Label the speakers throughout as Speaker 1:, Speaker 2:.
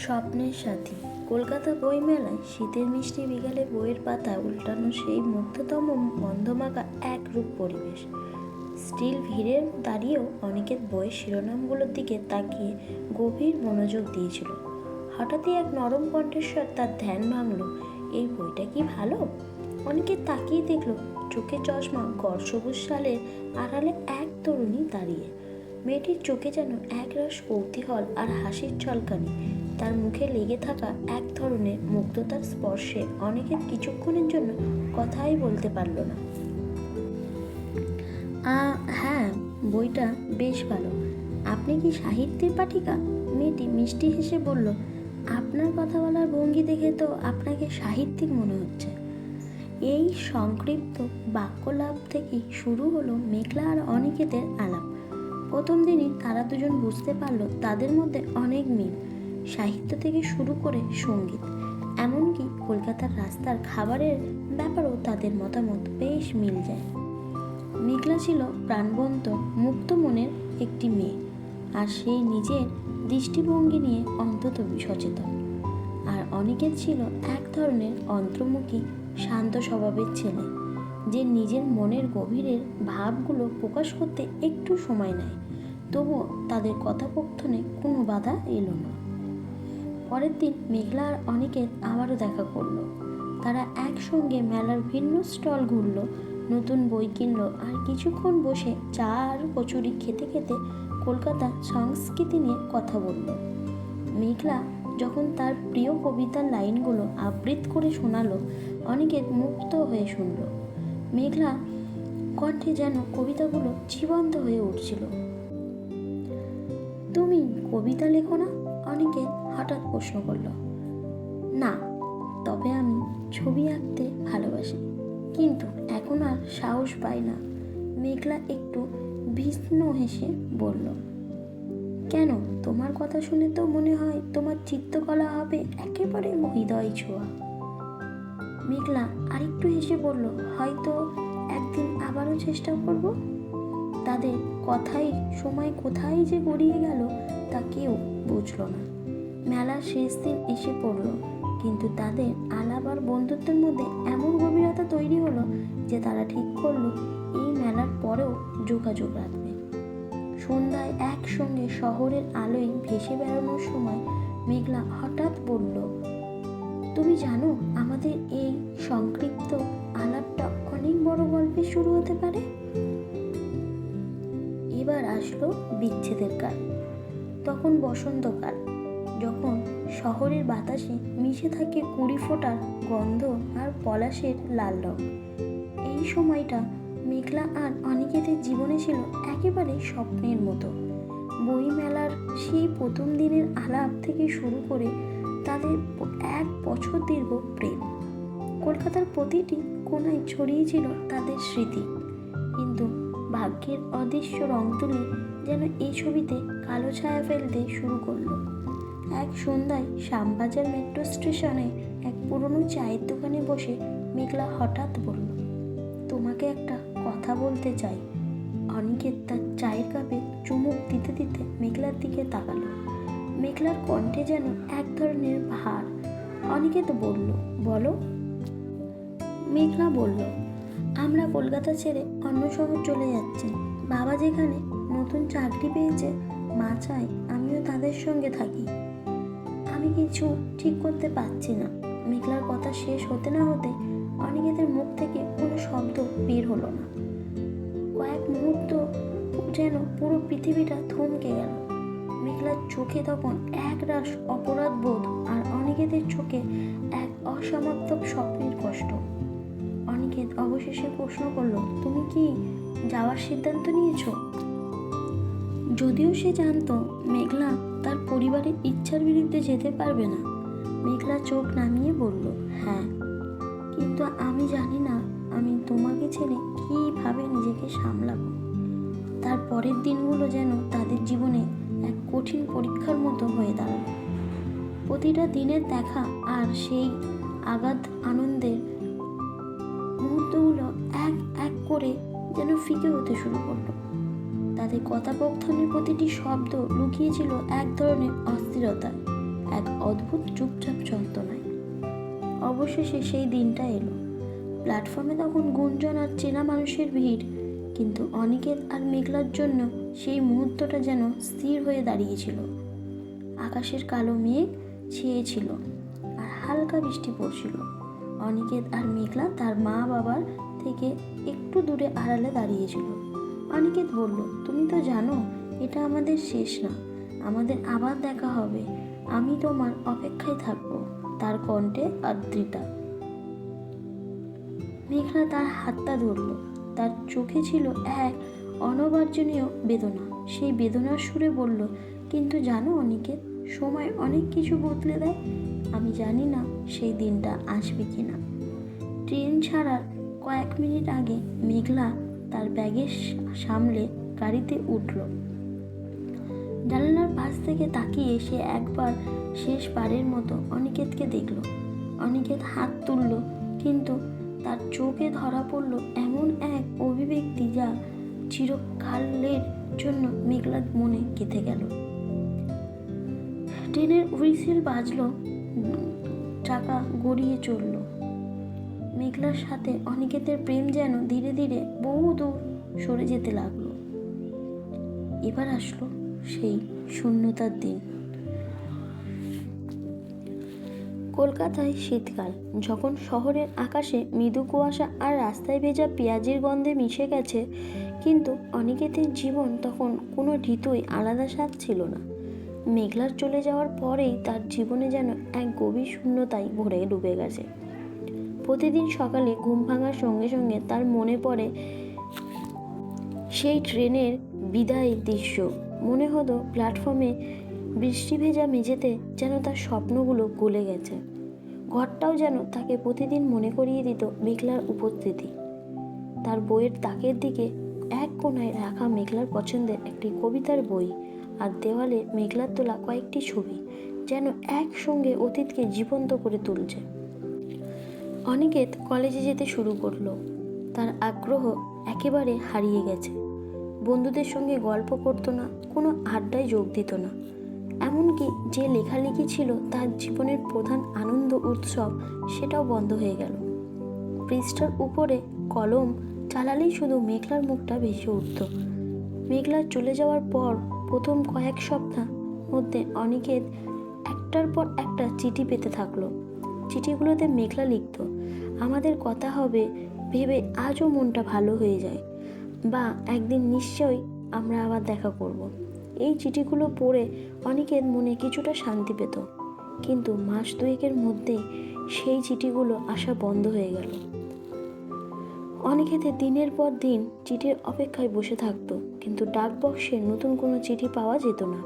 Speaker 1: স্বপ্নের সাথী। কলকাতা বইমেলায় শীতের মিষ্টি বিকালে বইয়ের পাতা উল্টানো সেই মুগ্ধতম গন্ধমাখা এক রূপ পরিবেশ। স্টিল ভিড়ে দাঁড়িয়েও অনেকের বইয়ের শিরোনামগুলোর দিকে তাকিয়ে গভীর মনোযোগ দিয়েছিল। হঠাৎই এক নরম কণ্ঠস্বর তার ধ্যান ভাঙল, এই বইটা কি ভালো? অনেকে তাকিয়ে দেখল, চোখে চশমা গড় সবুজ সালের আড়ালে এক তরুণী দাঁড়িয়ে। মেয়েটির চোখে যেন একরাশ কৌতূহল আর হাসির ছলকানি। তার মুখে লেগে থাকা এক ধরনের মুগ্ধতার স্পর্শে অনেকের কিছুক্ষণের জন্য কথাই বলতে পারল না। হ্যাঁ বইটা বেশ ভালো। আপনি কি সাহিত্যের পাঠিকা? মেয়েটি মিষ্টি হেসে বলল, আপনার কথা বলার ভঙ্গি দেখে তো আপনাকে সাহিত্যিক মনে হচ্ছে। এই সংক্ষিপ্ত বাক্যলাভ থেকেই শুরু হলো মেঘলা আর অনিকেতের আলাপ। প্রথম দিনই তারা দুজন বুঝতে পারল তাদের মধ্যে অনেক মিল। সাহিত্য থেকে শুরু করে সংগীত, এমনকি কলকাতার রাস্তার খাবারের ব্যাপারেও তাদের মতামত বেশ মিল যায়। মেঘলা ছিল প্রাণবন্ত, মুক্ত মনের একটি মেয়ে, আর সেই নিজের দৃষ্টিভঙ্গি নিয়ে অন্তত সচেতন। আর অনেকের ছিল এক ধরনের অন্তর্মুখী, শান্ত স্বভাবের ছেলে, যে নিজের মনের গভীরের ভাবগুলো প্রকাশ করতে একটু সময় নেয়, তবুও তাদের কথাপক্ষণে কোনো বাধা এলো না। পরের দিন মেঘলা আর অনেকের আবারও দেখা করল। তারা একসঙ্গে মেলার ভিন্ন স্টল ঘুরলো, নতুন বই কিনলো আর কিছুক্ষণ বসে চা আর কচুরি খেতে খেতে কলকাতা সংস্কৃতি নিয়ে কথা বলল। মেঘলা যখন তার প্রিয় কবিতার লাইনগুলো আবৃত করে শোনালো অনেকে মুক্ত হয়ে শুনলো। মেঘলা কণ্ঠে যেন কবিতাগুলো জীবন্ত হয়ে উঠছিল। তুমি কবিতা লেখো না অনেকে হঠাৎ প্রশ্ন করল, না, তবে আমি ছবি আঁকতে ভালোবাসি। কিন্তু এখন আর সাহস পাই না। মেঘলা একটু ভীষ্ণ হেসে বলল, কেন? তোমার কথা শুনে তো মনে হয় তোমার চিত্রকলা হবে একেবারে হৃদয় ছোঁয়া। মেঘলা আরেকটু হেসে বলল, হয়তো একদিন আবারও চেষ্টা করব? তাদের কথাই সময় কোথায় যে গড়িয়ে গেল তা কেউ বুঝলো না। মেলার শেষ দিন এসে পড়ল। কিন্তু তাদের আলাপ আর বন্ধুত্বের মধ্যে এমন গভীরতা তৈরি হলো যে তারা ঠিক করল এই মেলার পরেও যোগাযোগ রাখবে। সন্ধ্যায় একসঙ্গে শহরের আলোয় ভেসে বেড়ানোর সময় মেঘলা হঠাৎ বলল, তুমি জানো, আমাদের এই সংক্ষিপ্ত আলাপটা অনেক বড় গল্পে শুরু হতে পারে? এবার আসলো বিচ্ছেদের কাল। তখন বসন্তকাল। যখন শহরের বাতাসে মিশে থাকে কুড়ি ফোঁটার গন্ধ আর পলাশের লাল রং। এই সময়টা মেঘলা আর অনিকেতের জীবনে ছিল একেবারে স্বপ্নের মতো। বই মেলার সেই প্রথম দিনের আলাপ থেকে শুরু করে তাদের এক বছর দীর্ঘ প্রেম। কলকাতার প্রতিটি কোনায় ছড়িয়েছিল তাদের স্মৃতি। কিন্তু ভাগ্যের অদৃশ্য রং তুলি যেন এই ছবিতে কালো ছায়া ফেলতে শুরু করল। এক সন্ধ্যায় শ্যামবাজার মেট্রো স্টেশনে এক পুরনো চায়ের দোকানে বসে মেঘলা হঠাৎ বলল, তোমাকে একটা কথা বলতে চাই। অনিকেত তার চায়ের কাপে চুমুক দিতে দিতে মেঘলার দিকে তাকালো। মেঘলার কণ্ঠে যেন এক ধরনের ভার। অনিকেত বলল, বলো। মেঘলা বলল, আমরা কলকাতা ছেড়ে অন্য শহর চলে যাচ্ছি। বাবা যেখানে নতুন চাকরি পেয়েছে, মা চায় আমিও তাদের সঙ্গে থাকি। আমি কিছু ঠিক করতে পারছি না। মেঘলার কথা শেষ হতে না হতে অনিকেতের মুখ থেকে কোনো শব্দ বের হলো না। কয়েক মুহূর্ত যেন পুরো পৃথিবীটা থমকে গেল। মেঘলার চোখে তখন এক রাস অপরাধ বোধ আর অনিকেতের চোখে এক অসমাপ্তক স্বপ্নের কষ্ট। অনিকেত অবশেষে প্রশ্ন করল, তুমি কি যাওয়ার সিদ্ধান্ত নিয়েছো? যদিও সে জানতো, মেঘলা তার পরিবারের ইচ্ছার বিরুদ্ধে যেতে পারবে না। মেঘলা চোখ নামিয়ে বলল হ্যাঁ। কিন্তু আমি জানি না, আমি তোমাকে ছেড়ে কীভাবে নিজেকে সামলাবো। তার পরের দিনগুলো যেন তাদের জীবনে এক কঠিন পরীক্ষার মতো হয়ে দাঁড়াল। প্রতিটা দিনের দেখা আর সেই আগাধ আনন্দের মুহূর্তগুলো এক এক করে যেন ফিকে হতে শুরু করল। তাদের কথাপকথনের প্রতিটি শব্দ লুকিয়েছিল এক ধরনের অস্থিরতা এক অদ্ভুত চুপচাপ যন্ত্রণায়। অবশেষে সেই দিনটা এলো। প্ল্যাটফর্মে তখন গুঞ্জন আর চেনা মানুষের ভিড়, কিন্তু অনিকেত আর মেঘলার জন্য সেই মুহূর্তটা যেন স্থির হয়ে দাঁড়িয়েছিল। আকাশের কালো মেঘ ছেয়েছিল আর হালকা বৃষ্টি পড়ছিল। অনিকেত আর মেঘলা তার মা বাবার থেকে একটু দূরে আড়ালে দাঁড়িয়েছিল। অনিকেত বলল তুমি তো জানো, এটা আমাদের শেষ না। আমাদের আবার দেখা হবে। আমি তোমার অপেক্ষায় থাকব, তার কণ্ঠে আদ্রিতা। মেঘলা তার হাতটা ধরল। তার চোখে ছিল এক অনবার্জনীয় বেদনা। সেই বেদনার সুরে বলল, কিন্তু জানো অনিকেত, সময় অনেক কিছু বদলে দেয়। আমি জানি না সেই দিনটা আসবে কি না ট্রেন ছাড়ার কয়েক মিনিট আগে মেঘলা তার ব্যাগের সামলে গাড়িতে উঠল। জানালার পাশ থেকে তাকিয়ে সে একবার শেষ শেষবারের মতো অনিকেতকে দেখল। অনিকেত হাত তুলল, কিন্তু তার চোখে ধরা পড়ল এমন এক অভিব্যক্তি যা চিরকালের জন্য মেঘলার মনে গেঁথে গেল। ট্রেনের হুইসেল বাজলো, চাকা গড়িয়ে চলল। মেঘলার সাথে অনিকেতের প্রেম যেন ধীরে ধীরে বহু দূর সরে যেতে লাগল। এবার আসলো সেই শূন্যতার দিন। কলকাতায় শীতকাল। যখন শহরের আকাশে মৃদু কুয়াশা আর রাস্তায় ভেজা পেঁয়াজের গন্ধে মিশে গেছে, কিন্তু অনিকেতের জীবন তখন কোনো ঋতুই আলাদা স্বাদ ছিল না। মেঘলার চলে যাওয়ার পরেই তার জীবনে যেন এক গভীর শূন্যতায় ভরে ডুবে গেছে। প্রতিদিন সকালে ঘুম ভাঙার সঙ্গে সঙ্গে তার মনে পড়ে সেই ট্রেনের বিদায় দৃশ্য। মনে হতো প্ল্যাটফর্মে বৃষ্টি ভেজা মেঝেতে যেন তার স্বপ্নগুলো গলে গেছে। ঘরটাও যেন তাকে প্রতিদিন মনে করিয়ে দিত মেঘলার উপস্থিতি। তার বইয়ের তাকের দিকে এক কোনায় রাখা মেঘলার পছন্দের একটি কবিতার বই আর দেওয়ালে মেঘলার তোলা কয়েকটি ছবি যেন একসঙ্গে অতীতকে জীবন্ত করে তুলছে। অনিকেত কলেজে যেতে শুরু করল। তার আগ্রহ একেবারে হারিয়ে গেছে। বন্ধুদের সঙ্গে গল্প করতো না, কোনো আড্ডায় যোগ দিত না। এমনকি যে লেখালেখি ছিল তার জীবনের প্রধান আনন্দ উৎসব সেটাও বন্ধ হয়ে গেল। পৃষ্ঠার উপরে কলম চালালেই শুধু মেঘলার মুখটা ভেসে উঠত। মেঘলার চলে যাওয়ার পর প্রথম কয়েক সপ্তাহ মধ্যে অনিকেত একটার পর একটা চিঠি পেতে থাকল। চিঠিগুলোতে মেঘলা লিখত, আমাদের কথা হবে, ভেবে আজও মনটা ভালো হয়ে যায়। বা একদিন নিশ্চয়ই আমরা আবার দেখা করব। এই চিঠিগুলো পড়ে অনেকের মনে কিছুটা শান্তি পেত। কিন্তু মাস দুয়েকের মধ্যে সেই চিঠিগুলো আসা বন্ধ হয়ে গেল। অনেকেতে দিনের পর দিন চিঠির অপেক্ষায় বসে থাকতো, কিন্তু ডাক বক্সে নতুন কোনো চিঠি পাওয়া যেত না।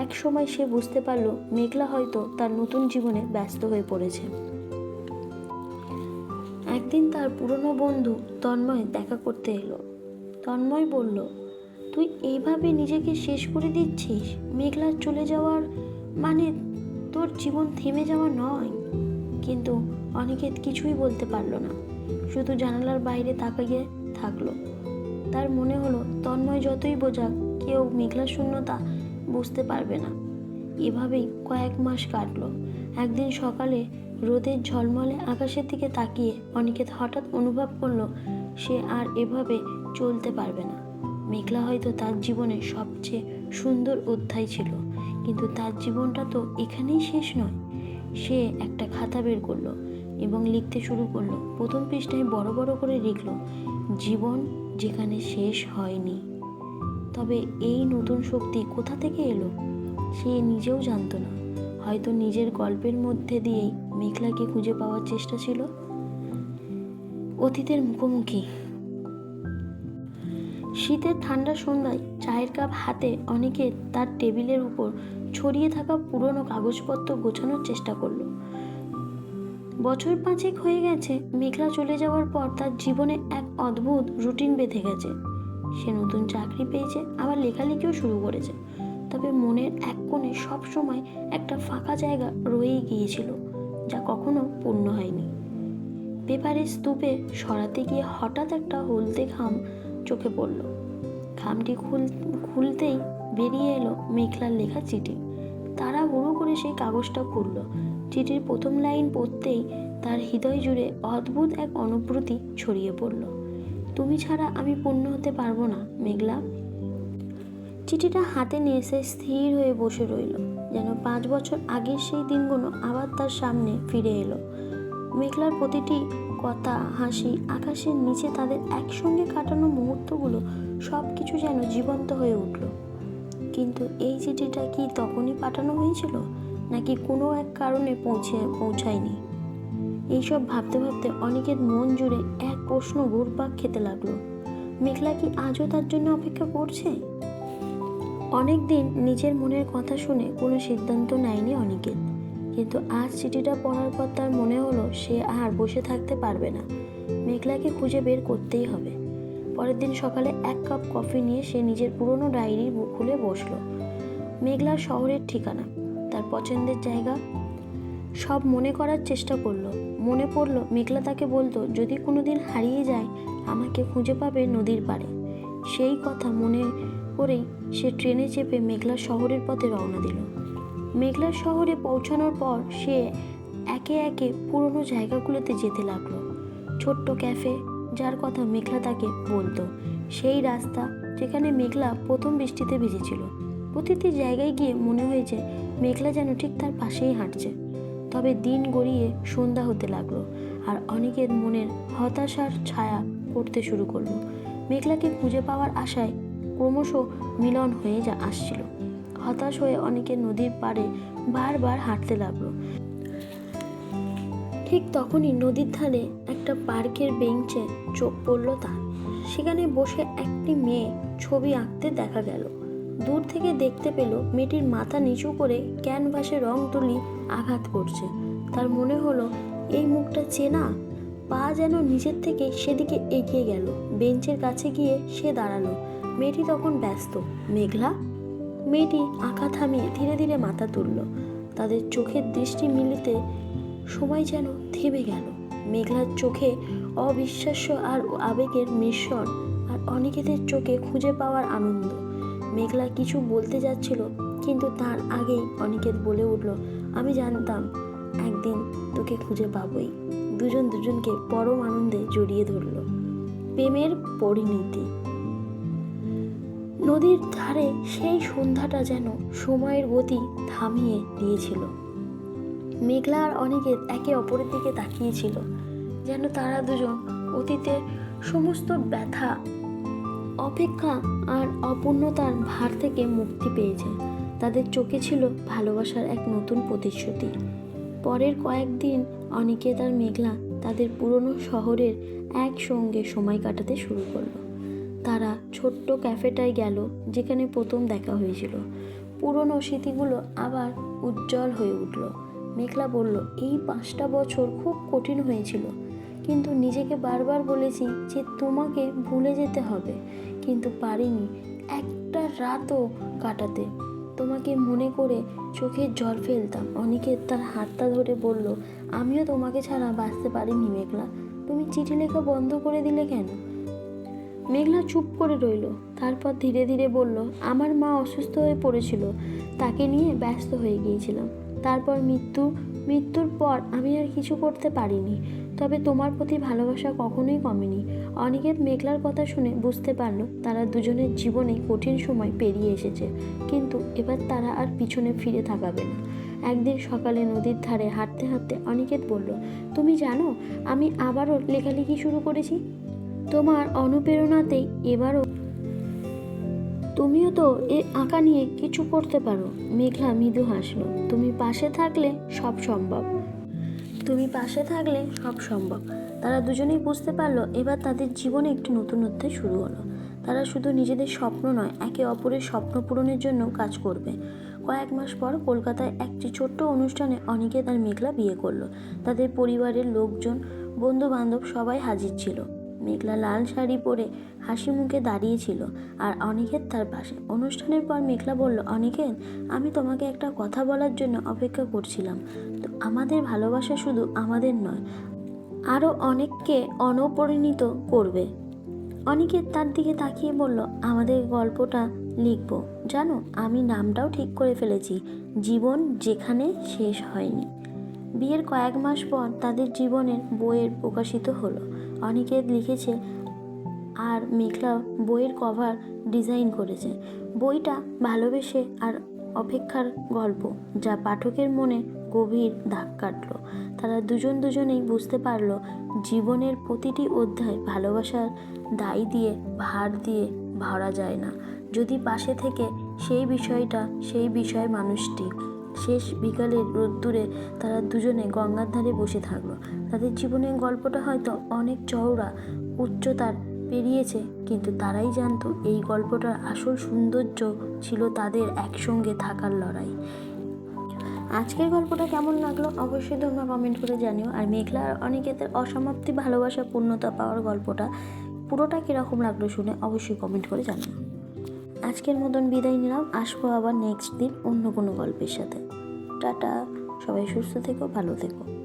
Speaker 1: এক সময় সে বুঝতে পারল মেঘলা হয়তো তার নতুন জীবনে ব্যস্ত হয়ে পড়েছে। একদিন তার পুরনো বন্ধু তন্ময় দেখা করতে এলো। তন্ময় বলল, তুই এইভাবে নিজেকে শেষ করে দিচ্ছিস? মেঘলা চলে যাওয়ার মানে তোর জীবন থেমে যাওয়া নয়। কিন্তু অনিকেত কিছুই বলতে পারল না। শুধু জানালার বাইরে তাকিয়ে থাকল। তার মনে হলো, তন্ময় যতই বোঝাক, কেউ মেঘলা শূন্যতা বুঝতে পারবে না। এভাবেই কয়েক মাস কাটলো। একদিন সকালে রোদের ঝলমলে আকাশের দিকে তাকিয়ে অনিকেত হঠাৎ অনুভব করল, সে আর এভাবে চলতে পারবে না। মেঘলা হয়তো তার জীবনে সবচেয়ে সুন্দর অধ্যায় ছিল, কিন্তু তার জীবনটা তো এখানেই শেষ নয়। সে একটা খাতা বের করল এবং লিখতে শুরু করল। প্রথম পৃষ্ঠায় বড় বড় করে লিখলো, জীবন যেখানে শেষ হয়নি। তবে এই নতুন শক্তি কোথা থেকে এলো? সে নিজেও জানতো না। হয়তো নিজের গল্পের মধ্যে দিয়েই মেঘলাকে খুঁজে পাওয়ার চেষ্টা ছিল। অতীতের মুখোমুখি শীতের ঠান্ডা সন্ধ্যায় চায়ের কাপ হাতে অনেকে তার টেবিলের উপর ছড়িয়ে থাকা পুরনো কাগজপত্র গোছানোর চেষ্টা করল। বছর পাঁচেক হয়ে গেছে, মেঘলা চলে যাওয়ার পর তার জীবনে এক অদ্ভুত রুটিন বেঁধে গেছে। সে নতুন চাকরি পেয়েছে, আবার লেখালেখিও শুরু করেছে। তবে মনের এক কোণে সবসময় একটা ফাঁকা জায়গা রয়েই গিয়েছিল, যা কখনো পূর্ণ হয়নি। পেপারের স্তূপে সরাতে গিয়ে হঠাৎ একটা হলদে খাম চোখে পড়ল। খামটি খুল, খুলতেই বেরিয়ে এলো মেঘলার লেখা চিঠি। তারা হুড়ো করে সেই কাগজটা খুলল। চিঠির প্রথম লাইন পড়তেই তার হৃদয় জুড়ে অদ্ভুত এক অনুভূতি ছড়িয়ে পড়ল। তুমি ছাড়া আমি পূর্ণ হতে পারব না, মেঘলা। চিঠিটা হাতে নিয়ে সে স্থির হয়ে বসে রইল। যেন পাঁচ বছর আগের সেই দিনগুলো আবার তার সামনে ফিরে এলো। মেঘলার প্রতিটি কথা, হাসি, আকাশের নিচে তাদের একসঙ্গে কাটানো মুহূর্তগুলো সব কিছু যেন জীবন্ত হয়ে উঠল। কিন্তু এই চিঠিটা কি তখনই পাঠানো হয়েছিল, নাকি কোনো এক কারণে পৌঁছে, পৌঁছায়নি? এইসব ভাবতে ভাবতে অনেকের মন জুড়ে এক প্রশ্ন ঘুরপাক খেতে লাগল। মেঘলা কি আজও তার জন্য অপেক্ষা করছে? অনেক দিন নিজের মনের কথা শুনে কোনো সিদ্ধান্ত নেয়নি অনিকেত কিন্তু আজ চিঠিটা পড়ার পর তার মনে হলো সে আর বসে থাকতে পারবে না। মেঘলাকে খুঁজে বের করতেই হবে। পরের দিন সকালে এক কাপ কফি নিয়ে সে নিজের পুরনো ডায়েরি খুলে বসল। মেঘলা শহরের ঠিকানা, তার পছন্দের জায়গা। সব মনে করার চেষ্টা করল। মনে পড়ল মেঘলা তাকে বলতো, যদি কোনো দিন হারিয়ে যায়, আমাকে খুঁজে পাবে নদীর পাড়ে। সেই কথা মনে করেই সে ট্রেনে চেপে মেঘলা শহরের পথে রওনা দিল। মেঘলা শহরে পৌঁছানোর পর সে একে একে পুরনো জায়গাগুলোতে যেতে লাগল। ছোট্ট ক্যাফে, যার কথা মেঘলা তাকে বলতো। সেই রাস্তা যেখানে মেঘলা প্রথম বৃষ্টিতে ভিজেছিল। প্রতিটি জায়গায় গিয়ে মনে হয়েছে মেঘলা যেন ঠিক তার পাশেই হাঁটছে। তবে দিন গড়িয়ে সন্ধ্যা হতে লাগল আর অনেকের মনের হতাশার ছায়া পড়তে শুরু করল। মেঘলাকে খুঁজে পাওয়ার আশায় ক্রমশ মিলন হয়ে যা, আসছিল। হতাশ হয়ে অনেকে নদীর পাড়ে বারবার হাঁটতে লাগল। ঠিক তখনই নদীর ধারে একটা পার্কের বেঞ্চে চোখ পড়ল তার। সেখানে বসে একটি মেয়ে ছবি আঁকতে দেখা গেল। দূর থেকে দেখতে পেল মেয়েটির মাথা নিচু করে ক্যানভাসে রং তুলি আঘাত করছে। তার মনে হলো, এই মুখটা চেনা? পা যেন নিজের থেকে সেদিকে এগিয়ে গেল। বেঞ্চের কাছে গিয়ে সে দাঁড়াল। মেয়েটি তখন ব্যস্ত। মেঘলা মেয়েটি আঁকা থামিয়ে ধীরে ধীরে মাথা তুলল। তাদের চোখের দৃষ্টি মিলিতে সময় যেন থেমে গেল। মেঘলার চোখে অবিশ্বাস্য আর আবেগের মিশ্রণ আর অনেকেদের চোখে খুঁজে পাওয়ার আনন্দ। মেঘলা কিছু বলতে যাচ্ছিল, কিন্তু তার আগেই অনিকেত বলে উঠল, আমি জানতাম একদিন তোকে খুঁজে পাবই। দুজন দুজনকে পরম আনন্দে জড়িয়ে ধরল। প্রেমের পরিণতি। নদীর ধারে সেই সন্ধ্যাটা যেন সময়ের গতি থামিয়ে দিয়েছিল। মেঘলা আর অনিকেত একে অপরের দিকে তাকিয়েছিল, যেন তারা দুজন অতীতের সমস্ত ব্যথা, অপেক্ষা আর অপূর্ণতার ভার থেকে মুক্তি পেয়েছে। তাদের চোখে ছিল ভালোবাসার এক নতুন প্রতিশ্রুতি। পরের কয়েকদিন অনিকেত আর মেঘলা তাদের পুরনো শহরের একসঙ্গে সময় কাটাতে শুরু করল। তারা ছোট্ট ক্যাফেটায় গেল, যেখানে প্রথম দেখা হয়েছিল। পুরনো স্মৃতিগুলো আবার উজ্জ্বল হয়ে উঠল। মেঘলা বলল, এই পাঁচটা বছর খুব কঠিন হয়েছিল। কিন্তু নিজেকে বারবার বলেছি যে তোমাকে ভুলে যেতে হবে। কিন্তু পারিনি একটা রাতও কাটাতে। তোমাকে মনে করে চোখের জল ফেলতাম। অনেকে তার হাতটা ধরে বলল, আমিও তোমাকে ছাড়া বাঁচতে পারিনি মেঘলা। তুমি চিঠি লেখা বন্ধ করে দিলে কেন? মেঘলা চুপ করে রইল। তারপর ধীরে ধীরে বলল, আমার মা অসুস্থ হয়ে পড়েছিল। তাকে নিয়ে ব্যস্ত হয়ে গিয়েছিলাম। তারপর মৃত্যু, মৃত্যুর পর আমি আর কিছু করতে পারিনি। তবে তোমার প্রতি ভালোবাসা কখনোই কমেনি। অনিকেত মেঘলার কথা শুনে বুঝতে পারল, তারা দুজনের জীবনে কঠিন সময় পেরিয়ে এসেছে। কিন্তু এবার তারা আর পিছনে ফিরে থাকাবে না। একদিন সকালে নদীর ধারে হাঁটতে হাঁটতে অনিকেত বলল, তুমি জানো, আমি আবারও লেখালেখি শুরু করেছি? তোমার অনুপ্রেরণাতেই এবারও তুমিও তো এ আঁকা নিয়ে কিছু করতে পারো। মেঘলা মৃদু হাসলো, তুমি পাশে থাকলে সব সম্ভব। তুমি পাশে থাকলে সব সম্ভব। তারা দুজনেই বুঝতে পারল, এবার তাদের জীবনে একটি নতুন অধ্যায় শুরু হলো। তারা শুধু নিজেদের স্বপ্ন নয়, একে অপরের স্বপ্ন পূরণের জন্য কাজ করবে। কয়েক মাস পর কলকাতায় একটি ছোট্ট অনুষ্ঠানে অনেকে তার মেঘলা বিয়ে করল। তাদের পরিবারের লোকজন বন্ধু বান্ধব সবাই হাজির ছিল। মেঘলা লাল শাড়ি পরে হাসি মুখে দাঁড়িয়েছিল আর অনিকেত তার পাশে। অনুষ্ঠানের পর মেঘলা বলল, অনিকেত, আমি তোমাকে একটা কথা বলার জন্য অপেক্ষা করছিলাম। তো আমাদের ভালোবাসা শুধু আমাদের নয় আরও অনেককে অনপরিণিত করবে। অনিকেত তার দিকে তাকিয়ে বলল, আমাদের গল্পটা লিখব। জানো, আমি নামটাও ঠিক করে ফেলেছি। জীবন যেখানে শেষ হয়নি। বিয়ের কয়েক মাস পর তাদের জীবনের বইয়ের প্রকাশিত হলো। অনেকে লিখেছে, আর মেঘলা বইয়ের কভার ডিজাইন করেছে। বইটা ভালোবেসে আর অপেক্ষার গল্প, যা পাঠকের মনে গভীর দাগ কাটলো। তারা দুজন দুজনেই বুঝতে পারল, জীবনের প্রতিটি অধ্যায় ভালোবাসার দায় দিয়ে, ভার দিয়ে ভরা যায় না। যদি পাশে থেকে সেই বিষয়টা, সেই বিষয় মানুষটি শেষ বিকালের রোদ্দুরে তারা দুজনে গঙ্গার ধারে বসে থাকল। তাদের জীবনের গল্পটা হয়তো অনেক চওড়া উচ্চতার পেরিয়েছে, কিন্তু তারাই জানতো এই গল্পটার আসল সৌন্দর্য ছিল তাদের একসঙ্গে থাকার লড়াই। আজকের গল্পটা কেমন লাগল অবশ্যই তোমরা কমেন্ট করে জানিও। আর মেঘলা আর অনিকেতের অসমাপ্তি ভালোবাসা পূর্ণতা পাওয়ার গল্পটা পুরোটা কীরকম লাগল শুনে অবশ্যই কমেন্ট করে জানিও। আজকের মতন বিদায় নিলাম। আসব আবার নেক্সট দিন অন্য কোনো গল্পের সাথে। টাটা। সবাই সুস্থ থেকো, ভালো থেকো।